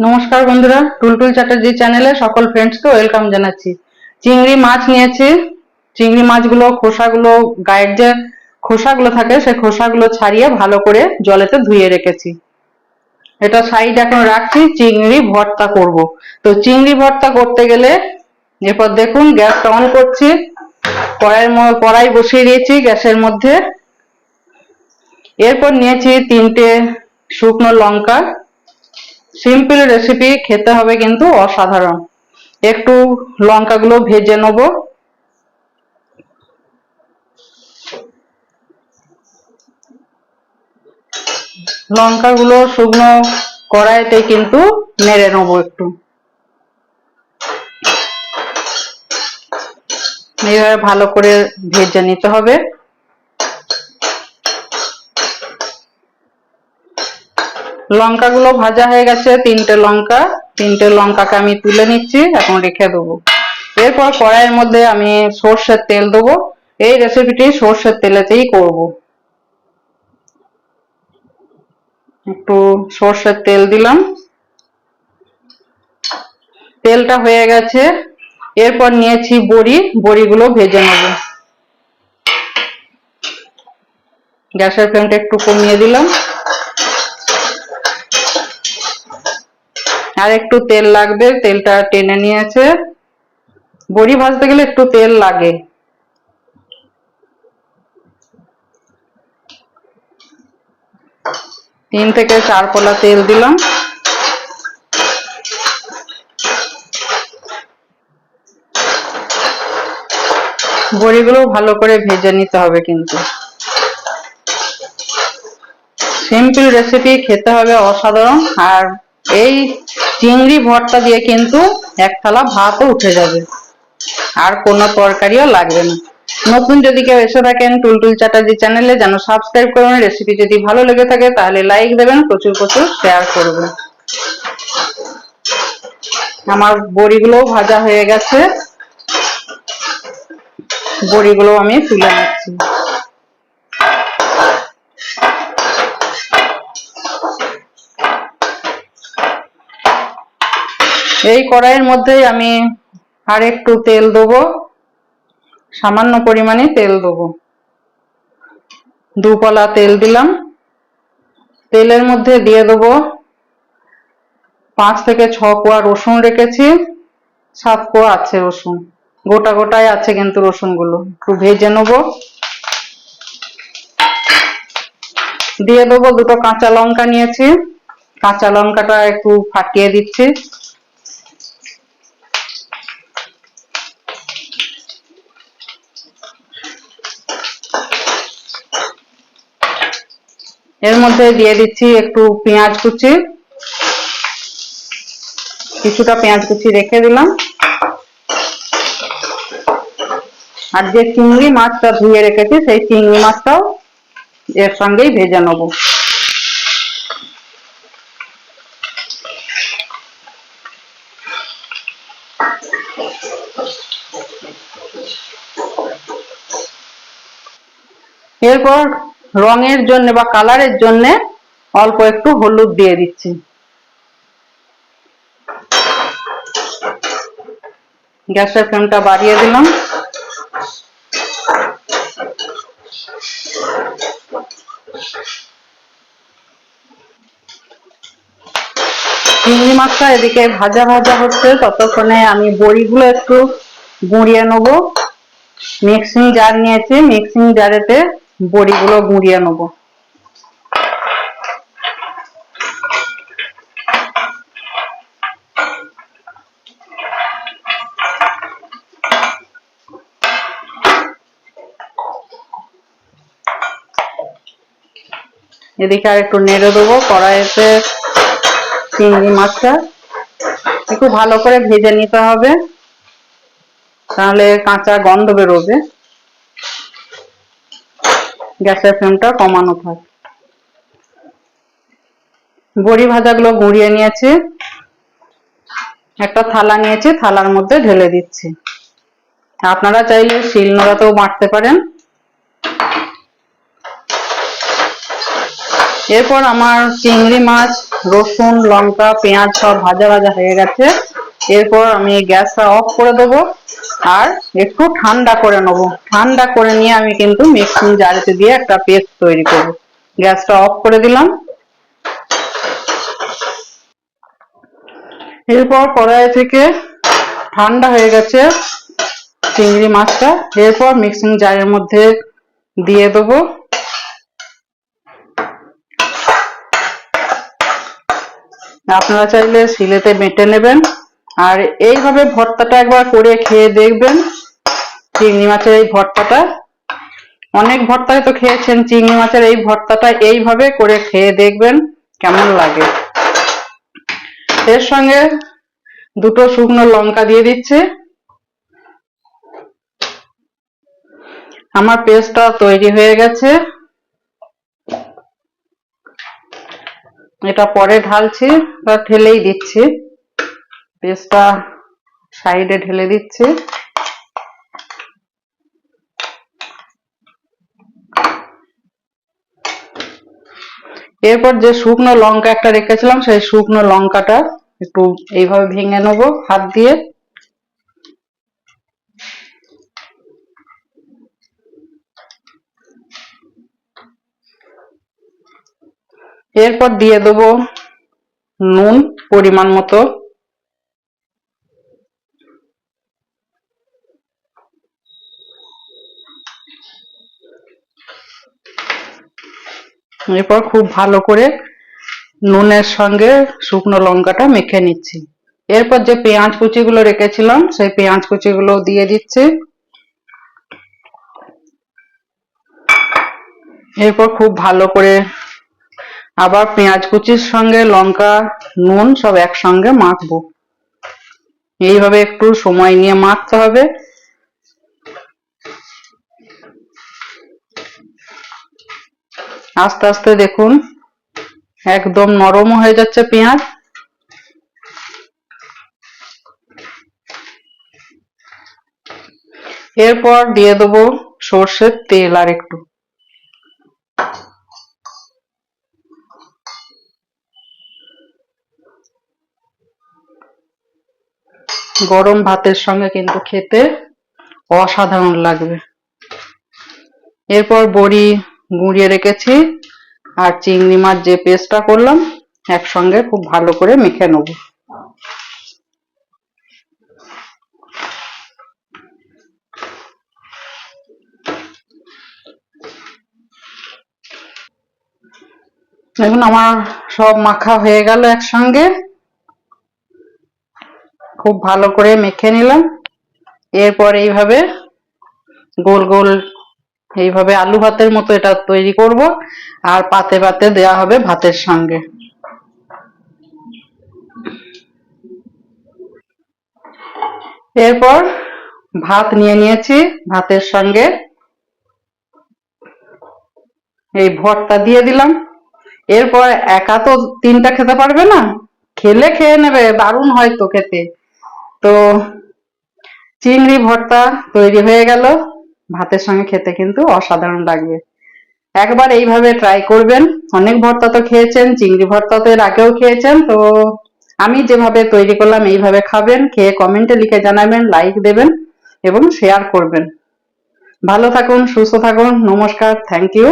নমস্কার বন্ধুরা, টুলটুল চ্যাটার্জি চ্যানেলে সকল ফ্রেন্ডসকে ওয়েলকাম জানাচ্ছি। চিংড়ি মাছ নিয়েছি। চিংড়ি মাছগুলো, খোসাগুলো, গায়ের যে খোসাগুলো থাকে সেই খোসাগুলো ছাড়িয়ে ভালো করে জলেতে ধুয়ে রেখেছি। এটা সাইড এখন রাখছি, চিংড়ি ভর্তা করব। তো চিংড়ি ভর্তা করতে গেলে এরপর দেখুন, গ্যাসটা অন করছি। কড়াইয়ের ম- কড়াই বসিয়ে দিয়েছি গ্যাসের মধ্যে। এরপর নিয়েছি তিনটে শুকনো লঙ্কা। সিম্পল রেসিপি খেতে হবে কিন্তু অসাধারণ। একটু লঙ্কাগুলো ভেজে নেব। লঙ্কাগুলো শুকনো কড়াইতে কিন্তু নেড়ে নেব একটু। এইভাবে ভালো করে ভেজে নিতে হবে। লঙ্কাগুলো ভাজা হয়ে গেছে, তিনটে লঙ্কা। তিনটে লঙ্কাকে আমি তুলে নিচ্ছি, এখন রেখে দেবো। এরপর কড়াইয়ের মধ্যে আমি সর্ষের তেল দেবো। এই রেসিপিটি সর্ষের তেলেতেই করব। একটু সর্ষের তেল দিলাম। তেলটা হয়ে গেছে। এরপর নিয়েছি বড়ি। বড়িগুলো ভেজে নেব। গ্যাসের ফ্লেমটা একটু কমিয়ে দিলাম। আর একটু তেল লাগবে, তেলটা টেনে নিয়েছে। বড়ি ভাজতে গেলে একটু তেল লাগে। তিন থেকে চার কলা তেল দিলাম। বড়িগুলো ভালো করে ভেজে নিতে হবে কিন্তু। সিম্পল রেসিপি খেতে হবে অসাধারণ। আর এই চিংড়ি ভর্তা দিয়ে কিন্তু এক থালা ভাতও উঠে যাবে। আর কোনো তরকারিও লাগবে না। নতুন যদি কেউ এসে থাকেন টুলটুল চ্যাটার্জি চ্যানেলে, যেন সাবস্ক্রাইব করবেন রেসিপি যদি ভালো লেগে থাকে, তাহলে লাইক দেবেন, প্রচুর প্রচুর শেয়ার করবেন। আমার বড়িগুলোও ভাজা হয়ে গেছে। বড়িগুলো আমি তুলে নিচ্ছি। এই কড়াইয়ের মধ্যেই আমি আর একটু তেল দেবো, সামান্য পরিমাণে তেল দেবো। দুপলা তেল দিলাম। তেলের মধ্যে দিয়ে দেবো পাঁচ থেকে ছ কোয়া রসুন রেখেছি, সাত কোয়া আছে রসুন। গোটা গোটাই আছে কিন্তু রসুনগুলো, একটু ভেজে নেব। দিয়ে দেবো দুটো কাঁচা লঙ্কা নিয়েছি। কাঁচা লঙ্কাটা একটু ফাটিয়ে দিচ্ছি। এর মধ্যে দিয়ে দিচ্ছি একটু পেঁয়াজ কুচি। কিছুটা পেঁয়াজ কুচি রেখে দিলাম। আর যে চিংড়ি মাছটা ধুয়ে রেখেছি, সেই চিংড়ি মাছটাও এর সঙ্গেই ভেজে নেব। এরপর রঙের জন্য বা কালারের জন্য অল্প একটু হলুদ দিয়ে দিচ্ছি। গ্যাসের ফ্লেমটা বাড়িয়ে দিলাম। চিংড়ি মাছটা এদিকে ভাজা ভাজা হচ্ছে, ততক্ষণে আমি বড়িগুলো একটু গুঁড়িয়ে নেব। মিক্সিং জার নিয়েছি, মিক্সিং জারেতে বড়িগুলো গুঁড়িয়ে নেব। এদিকে আর একটু নেড়ে দেবো, কড়াইতে চিংড়ি মাছটা। একটু ভালো করে ভেজে নিতে হবে, তাহলে কাঁচা গন্ধ বেরোবে। গ্যাসের ফ্লেমটা কমানো থাক বড়ি ভাজাগুলো গুঁড়িয়ে নিয়েছি। একটা থালা নিয়েছি, থালার মধ্যে ঢেলে দিচ্ছি। আপনারা চাইলে শিল নোড়াতেও বাটতে পারেন। এরপর আমার চিংড়ি মাছ, রসুন, লঙ্কা, পেঁয়াজ সব ভাজা ভাজা হয়ে গেছে। এরপর আমি গ্যাসটা অফ করে দেবো। আর একটু ঠান্ডা করে নেব। ঠান্ডা করে নিয়ে আমি কিন্তু মিক্সিং জারেতে দিয়ে একটা পেস্ট তৈরি করব। গ্যাসটা অফ করে দিলাম। এরপর কড়াই থেকে ঠান্ডা হয়ে গেছে চিংড়ি মাছটা। এরপর মিক্সিং জারের মধ্যে দিয়ে দেবো। আপনারা চাইলে শিলেতে বেটে নেবেন। আর এইভাবে ভর্তাটা একবার করে খেয়ে দেখবেন, চিংড়ি মাছের এই ভর্তাটা। অনেক ভর্তায় তো খেয়েছেন, চিংড়ি মাছের এই ভর্তাটা এইভাবে করে খেয়ে দেখবেন কেমন লাগে। এর সঙ্গে দুটো শুকনো লঙ্কা দিয়ে দিচ্ছে। আমার পেস্টটা তৈরি হয়ে গেছে। এটা পরে ঢালছি বা ঢেলেই দিচ্ছি। পেস্টটা সাইডে ঢেলে দিচ্ছি। এরপর যে শুকনো লঙ্কা একটা রেখেছিলাম, সেই শুকনো লঙ্কাটা একটু এইভাবে ভেঙে নেব হাত দিয়ে। এরপর দিয়ে দেবো নুন পরিমাণ মতো। এরপর খুব ভালো করে নুনের সঙ্গে শুকনো লঙ্কাটা মেখে নিচ্ছি। এরপর যে পেঁয়াজ কুচিগুলো রেখেছিলাম, সেই পেঁয়াজ কুচিগুলো দিয়ে দিচ্ছি। এরপর খুব ভালো করে আবার পেঁয়াজ কুচির সঙ্গে লঙ্কা, নুন সব একসঙ্গে মাখবো। এইভাবে একটু সময় নিয়ে মাখতে হবে। আস্তে আস্তে দেখুন। একদম নরম হয়ে যাচ্ছে পেঁয়াজ। এরপর দিয়ে দেবো সর্ষের তেল আর একটু। গরম ভাতের সঙ্গে কিন্তু খেতে অসাধারণ লাগবে। এরপর বড়ি গুঁড়িয়ে রেখেছি আর চিংড়ি মাছ যে পেস্টটা করলাম, একসঙ্গে খুব ভালো করে মেখে নেব। দেখুন, আমার সব মাখা হয়ে গেল একসঙ্গে। খুব ভালো করে মেখে নিলাম। এরপর এইভাবে গোল গোল এইভাবে আলু ভাতের মতো এটা তৈরি করব, আর পাতে পাতে দেয়া হবে ভাতের সঙ্গে। এরপর ভাত নিয়ে নিয়েছি ভাতের সঙ্গে। এই ভর্তা দিয়ে দিলাম। এরপর একা তো তিনটা খেতে পারবে না, খেলে খেয়ে নেবে, দারুণ হয়তো খেতে। তো চিংড়ি ভর্তা তৈরি হয়ে গেল। ভাতের সঙ্গে খেতে কিন্তু অসাধারণ লাগবে। একবার এইভাবে ট্রাই করবেন। অনেক ভর্তা তো খেয়েছেন, চিংড়ি ভর্তা তো এর আগেও খেয়েছেন, তো আমি যেভাবে তৈরি করলাম এইভাবে খাবেন, খেয়ে কমেন্টে লিখে জানাবেন লাইক দেবেন এবং শেয়ার করবেন। ভালো থাকুন, সুস্থ থাকুন, নমস্কার থ্যাংক ইউ